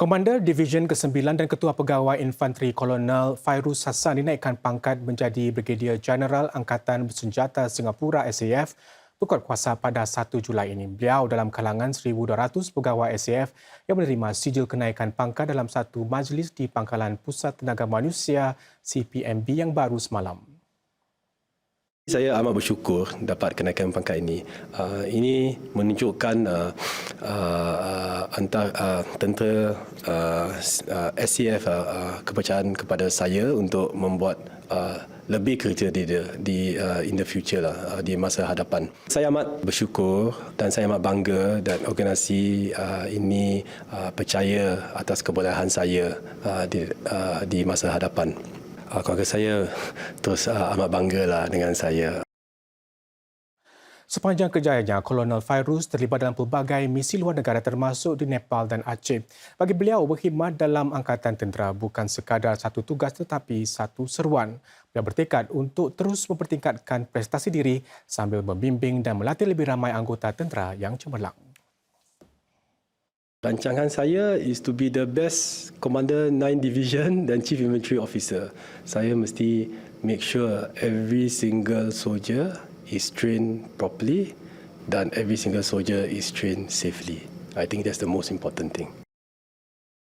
Komander Division ke-9 dan Ketua Pegawai Infanteri Kolonel Fairuz Hassan dinaikkan pangkat menjadi Brigadier Jeneral Angkatan Bersenjata Singapura SAF berkuat kuasa pada 1 Julai ini. Beliau dalam kalangan 1,200 pegawai SAF yang menerima sijil kenaikan pangkat dalam satu majlis di Pangkalan Pusat Tenaga Manusia CPMB yang baru semalam. Saya amat bersyukur dapat kenaikan pangkat ini. Uh, ini menunjukkan uh, uh, antara uh, tentera uh, uh, SCF uh, uh, kepercayaan kepada saya untuk membuat uh, lebih kerja di di uh, in the future lah uh, di masa hadapan. Saya amat bersyukur dan saya amat bangga dan organisasi uh, ini uh, percaya atas kebolehan saya uh, di uh, di masa hadapan uh, keluarga saya terus uh, amat banggalah dengan saya. Sepanjang kerjayanya, Kolonel Fairuz terlibat dalam pelbagai misi luar negara termasuk di Nepal dan Aceh. Bagi beliau, berkhidmat dalam Angkatan Tentera bukan sekadar satu tugas tetapi satu seruan. Beliau bertekad untuk terus mempertingkatkan prestasi diri sambil membimbing dan melatih lebih ramai anggota tentera yang cemerlang. Rancangan saya is to be the best Commander 9 Division dan Chief Infantry Officer. Saya mesti make sure every single soldier is trained properly then every single soldier is trained safely. I think that's the most important thing.